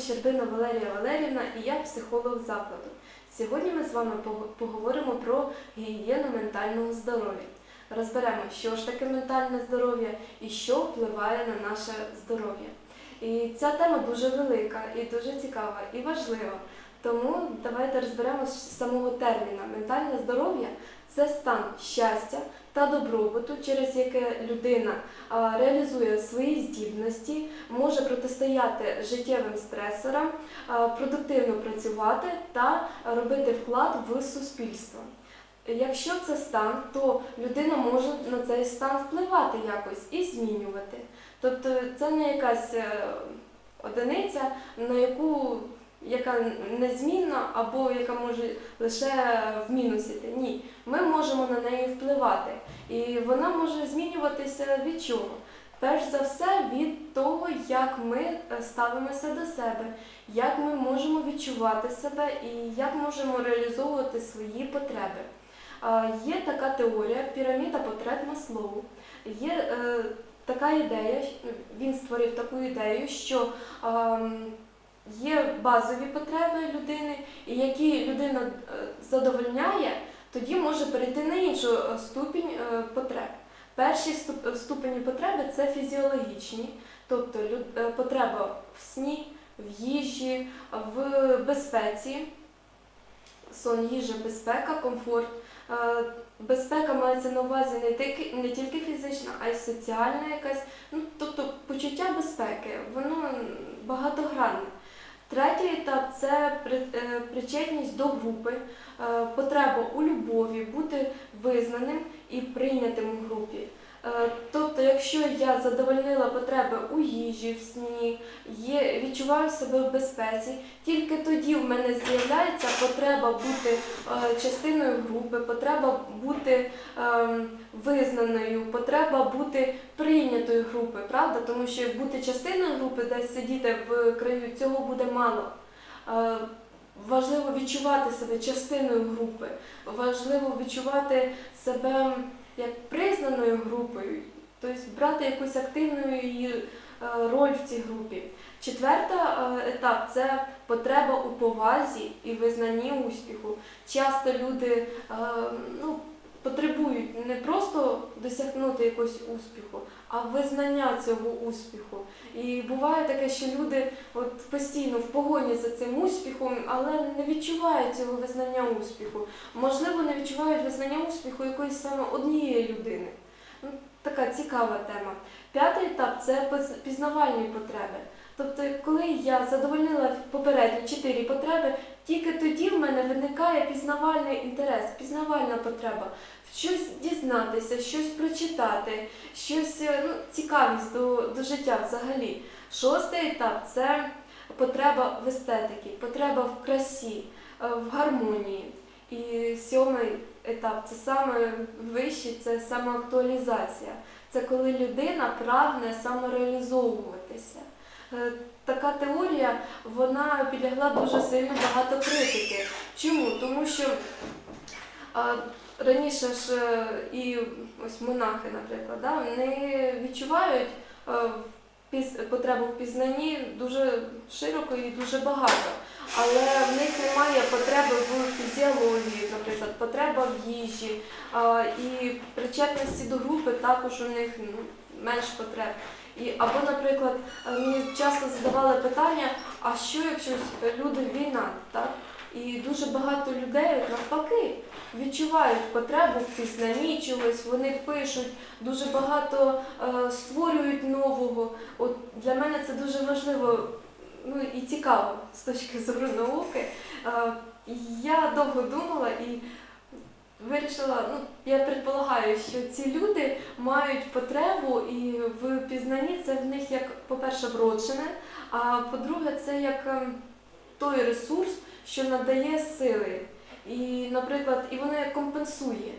Щербина Валерія Валерівна і я психолог закладу. Сьогодні ми з вами поговоримо про гігієну ментального здоров'я. Розберемо, що ж таке ментальне здоров'я і що впливає на наше здоров'я. І ця тема дуже велика і дуже цікава і важлива. Тому давайте розберемо з самого терміна. Ментальне здоров'я це стан щастя та добробуту, через яке людина реалізує свої здібності, може протистояти життєвим стресорам, продуктивно працювати та робити вклад в суспільство. Якщо це стан, то людина може на цей стан впливати якось і змінювати. Тобто це не якась е, одиниця, на яку яка незмінна або яка може лише в мінус. Ні, ми можемо на неї впливати. І вона може змінюватися від чого? Перш за все від того, як ми е, ставимося до себе, як ми можемо відчувати себе і як можемо реалізовувати свої потреби. Є така теорія піраміда потреб Маслоу. Є е, така ідея, він створив таку ідею, що ем, є базові потреби людини, і які людина е, задовольняє, тоді може перейти на іншу е, ступінь е, потреб. Перші ступені потреби це фізіологічні, тобто потреба в сні, в їжі, в безпеці, сон, їжа, безпека, комфорт. Безпека мається на увазі не тільки, не тільки фізична, а й соціальна якась. Ну, тобто почуття безпеки, воно багатогранне. Третій етап це е, причетність до групи, е, потреба у любові, бути визнаним і прийнятим у групі. Е, Тобто, якщо я задовольнила потреби у їжі, в сні, є, відчуваю себе в безпеці, тільки тоді в мене з'являється потреба бути е, частиною групи, потреба бути ем, визнаною, потреба бути прийнятою групи, правда? Тому що бути частиною групи, десь сидіти в краю, цього буде мало. Е, Важливо відчувати себе частиною групи, важливо відчувати себе як признаною групою, тобто брати якусь активну її е, роль в цій групі. Четверта е, етап це потреба у повазі і визнанні успіху. Часто люди е, ну, потребують не просто досягнути якогось успіху, а визнання цього успіху. І буває таке, що люди от постійно в погоні за цим успіхом, але не відчувають цього визнання успіху. Можливо, не відчувають визнання успіху якоїсь саме однієї людини. Ну, така цікава тема. П'ятий етап це пізнавальні потреби. Тобто, коли я задовольнила попередні чотири потреби, тільки тоді в мене виникає пізнавальний інтерес, пізнавальна потреба. Щось дізнатися, щось прочитати, щось е, ну, цікавість до, до життя взагалі. Шостий етап це потреба в естетиці, потреба в красі, е, в гармонії. І сьомий етап це саме вищий, це самоактуалізація. Це коли людина прагне самореалізовуватися. Е, Така теорія вона підлягла дуже сильно багато критики. Чому? Тому що раніше ж е, і ось монахи, наприклад, да, вони відчувають е, потребу в пізнанні дуже широко і дуже багато. Але в них немає потреби в фізіології, наприклад, потреба в їжі і причетності до групи також у них ну, менш потреб. І, або, наприклад, е, мені часто задавали питання, а що якщо люди війна, так? І дуже багато людей навпаки відчувають потребу в пізнанні чогось, вони пишуть, дуже багато е, створюють нового. От для мене це дуже важливо ну, і цікаво з точки зору науки. Е, я довго думала і вирішила, ну я предполагаю, що ці люди мають потребу і в пізнанні це в них як, по-перше, вроджене, а по-друге, це як ем, той ресурс, що надає сили. І, наприклад, і воно як компенсує.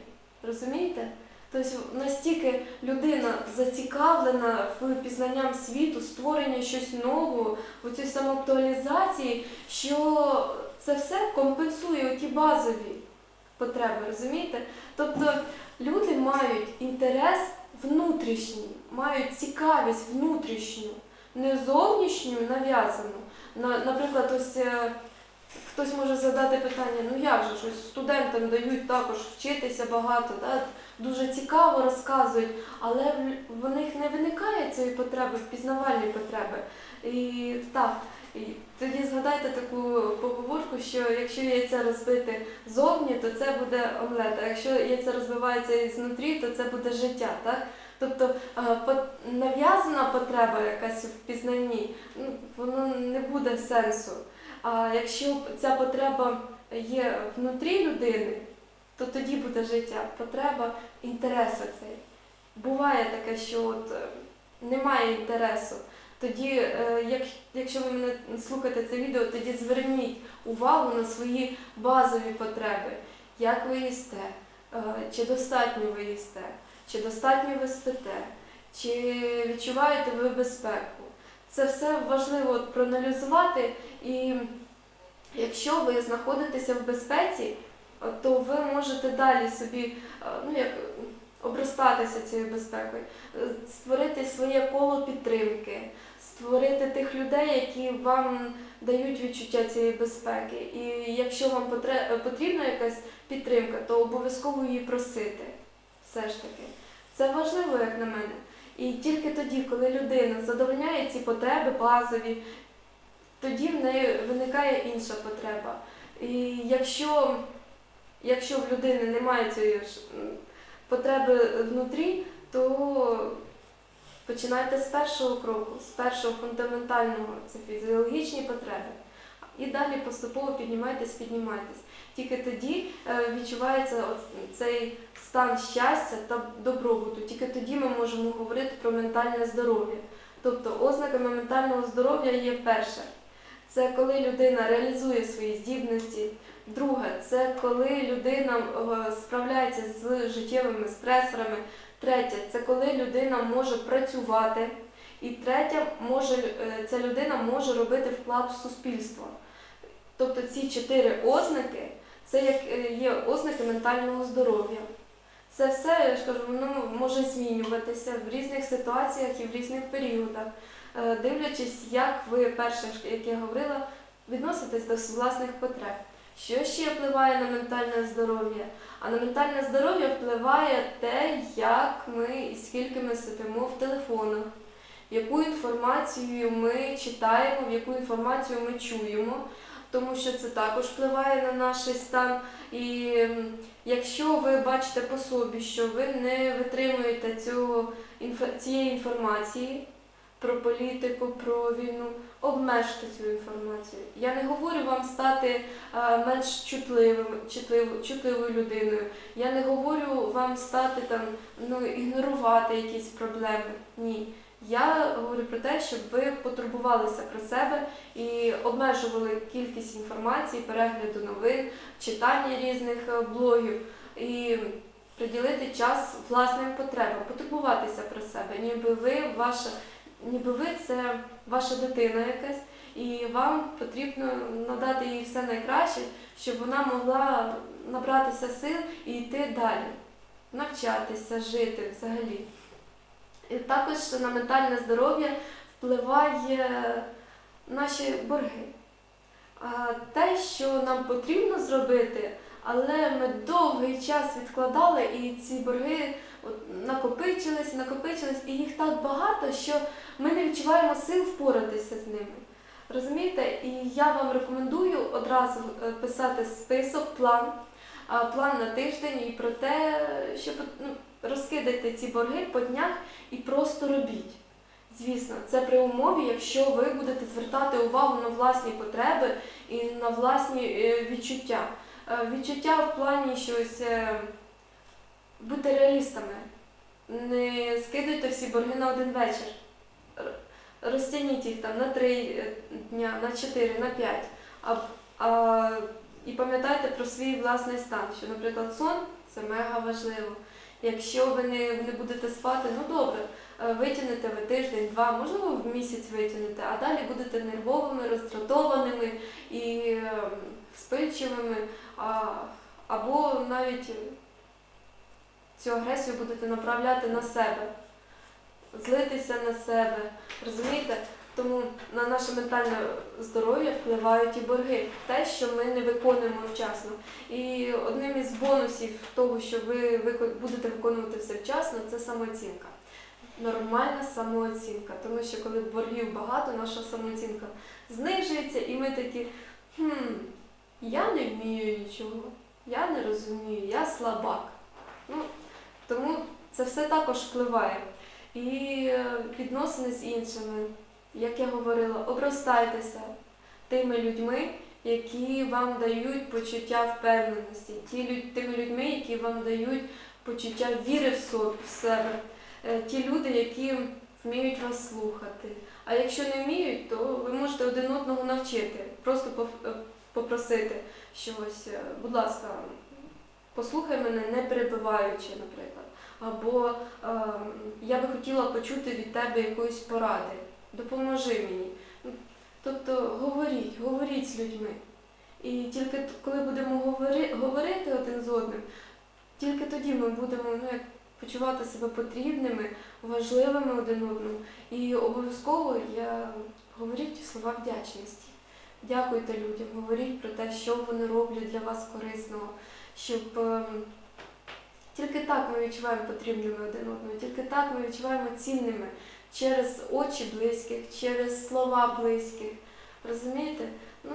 Розумієте? Тобто настільки людина зацікавлена в пізнанням світу, створення щось нового, в цій самоактуалізації, що це все компенсує ті базові потреби, розумієте? Тобто люди мають інтерес внутрішній, мають цікавість внутрішню, не зовнішню нав'язану. Наприклад, ось е, хтось може задати питання, ну як же ж студентам дають також вчитися багато, да? дуже цікаво розказують, але в, них не виникає цієї потреби, впізнавальної потреби. І так, тоді згадайте таку поговорку, що якщо яйце розбити зовні, то це буде омлет, а якщо яйце розбивається ізнутрі, то це буде життя. Так? Тобто е, нав'язана потреба якась в пізнанні, ну, воно не буде сенсу. А якщо ця потреба є внутрі людини, то тоді буде життя, потреба інтересу цей. Буває таке, що от, е, немає інтересу. Тоді, е, як, якщо ви мене слухаєте це відео, тоді зверніть увагу на свої базові потреби. Як ви їсте, е, чи достатньо ви їсте, чи достатньо ви спите, чи відчуваєте ви безпеку. Це все важливо проаналізувати, і якщо ви знаходитеся в безпеці, то ви можете далі собі е, ну, як, обростатися цією безпекою, е, створити своє коло підтримки, створити тих людей, які вам дають відчуття цієї безпеки. І якщо вам потрібна якась підтримка, то обов'язково її просити. Все ж таки. Це важливо, як на мене. І тільки тоді, коли людина задовольняє ці потреби базові, тоді в неї виникає інша потреба. І якщо, якщо в людини немає цієї потреби внутрі, то починайте з першого кроку, з першого фундаментального, це фізіологічні потреби. І далі поступово піднімайтесь, піднімайтесь. Тільки тоді е, відчувається цей стан щастя та добробуту. Тільки тоді ми можемо говорити про ментальне здоров'я. Тобто ознаками ментального здоров'я є перше. Це коли людина реалізує свої здібності. Друге, це коли людина е, справляється з життєвими стресорами. Третє, це коли людина може працювати. І третє, може, е, ця людина може робити вклад в суспільство. Тобто ці чотири ознаки це як е, є ознаки ментального здоров'я. Це все, я ж воно може змінюватися в різних ситуаціях і в різних періодах, дивлячись, як ви перше, як я говорила, відноситесь до власних потреб. Що ще впливає на ментальне здоров'я? А на ментальне здоров'я впливає те, як ми і скільки ми сидимо в телефонах, яку інформацію ми читаємо, в яку інформацію ми чуємо, тому що це також впливає на наш стан. І якщо ви бачите по собі, що ви не витримуєте цього, цієї інформації про політику, про війну, обмежте цю інформацію. Я не говорю вам стати е, менш чутливим, чутлив- чутливою людиною. Я не говорю вам стати там, ну, ігнорувати якісь проблеми. Ні. Я говорю про те, щоб ви потурбувалися про себе і обмежували кількість інформації, перегляду новин, читання різних е, блогів і приділити час власним потребам, потурбуватися про себе, ніби ви ваша, ніби ви це ваша дитина якась, і вам потрібно надати їй все найкраще, щоб вона могла набратися сил і йти далі, навчатися, жити взагалі. І також на ментальне здоров'я впливає наші борги. А те, що нам потрібно зробити, але ми довгий час відкладали, і ці борги накопичились, накопичились, і їх так багато, що ми не відчуваємо сил впоратися з ними. Розумієте? І я вам рекомендую одразу е, писати список, план, план на тиждень і про те, щоб ну, розкидайте ці борги по днях і просто робіть. Звісно, це при умові, якщо ви будете звертати увагу на власні потреби і на власні е, відчуття. Е, Відчуття в плані щось е, бути реалістами. Не скидайте всі борги на один вечір. Розтягніть їх там на три е, дня, на чотири, на п'ять. А, а, і пам'ятайте про свій власний стан, що, наприклад, сон це мега важливо. Якщо ви не, не будете спати, ну добре, витягнете ви тиждень, два, можливо, в місяць витягнете, а далі будете нервовими, роздратованими і вспильчивими, а, або навіть цю агресію будете направляти на себе, злитися на себе. Розумієте? Тому на наше ментальне здоров'я впливають і борги, те, що ми не виконуємо вчасно. І одним із бонусів того, що ви будете виконувати все вчасно, це самооцінка. Нормальна самооцінка. Тому що коли боргів багато, наша самооцінка знижується, і ми такі, хм, я не вмію нічого, я не розумію, я слабак. Ну, тому це все також впливає. І е, відносини з іншими, як я говорила, обростайтеся тими людьми, які вам дають почуття впевненості, ті, тими людьми, які вам дають почуття віри в себе, Е, ті люди, які вміють вас слухати. А якщо не вміють, то ви можете один одного навчити, просто е, попросити щось, е, будь ласка, послухай мене, не перебиваючи, наприклад. Або ем, я би хотіла почути від тебе якоїсь поради. Допоможи мені. Тобто говоріть, говоріть з людьми. І тільки коли будемо говори, говорити один з одним, тільки тоді ми будемо ну, як, почувати себе потрібними, важливими один одному. І обов'язково я говоріть слова вдячності. Дякуйте людям, говоріть про те, що вони роблять для вас корисного, щоб ем, тільки так ми відчуваємо потрібними один одного, тільки так ми відчуваємо цінними через очі близьких, через слова близьких. Розумієте? Ну,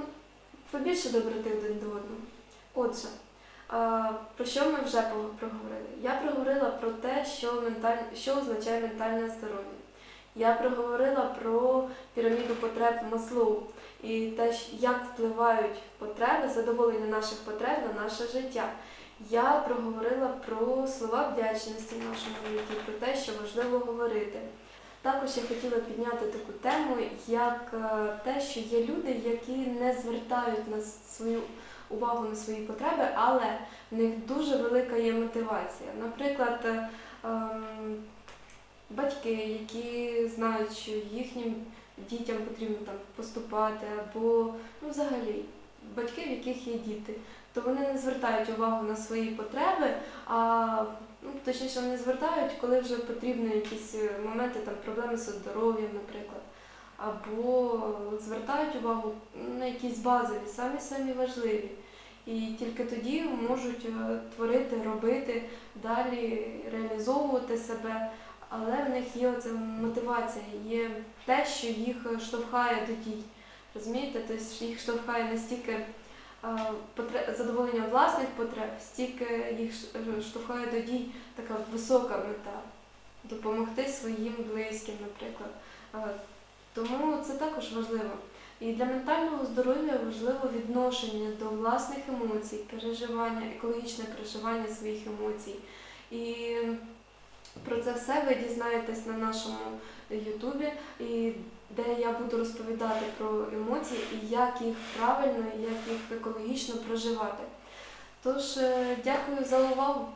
побільше доброти один до одного. Отже, про що ми вже проговорили? Я проговорила про те, що, менталь... що означає ментальне здоров'я. Я проговорила про піраміду потреб Маслоу і те, як впливають потреби, задоволення наших потреб на наше життя. Я проговорила про слова вдячності в нашому житті, про те, що важливо говорити. Також я хотіла підняти таку тему, як е, те, що є люди, які не звертають на свою увагу на свої потреби, але в них дуже велика є мотивація. Наприклад, е, ем, батьки, які знають, що їхнім дітям потрібно там поступати, або ну, взагалі батьки, в яких є діти, то вони не звертають увагу на свої потреби, а ну, точніше вони звертають, коли вже потрібні якісь е, моменти, там проблеми з здоров'ям, наприклад. Або звертають увагу на якісь базові, самі самі важливі. І тільки тоді можуть е, творити, робити, далі реалізовувати себе. Але в них є оця мотивація, є те, що їх штовхає до дій. Розумієте? Тобто їх штовхає не стільки е, задоволення власних потреб, стільки їх е, штовхає до дій така висока мета допомогти своїм близьким, наприклад. Е, Тому це також важливо. І для ментального здоров'я важливо відношення до власних емоцій, переживання, екологічне переживання своїх емоцій. І про це все ви дізнаєтесь на нашому Ютубі, і де я буду розповідати про емоції і як їх правильно, і як їх екологічно проживати. Тож, е, дякую за увагу.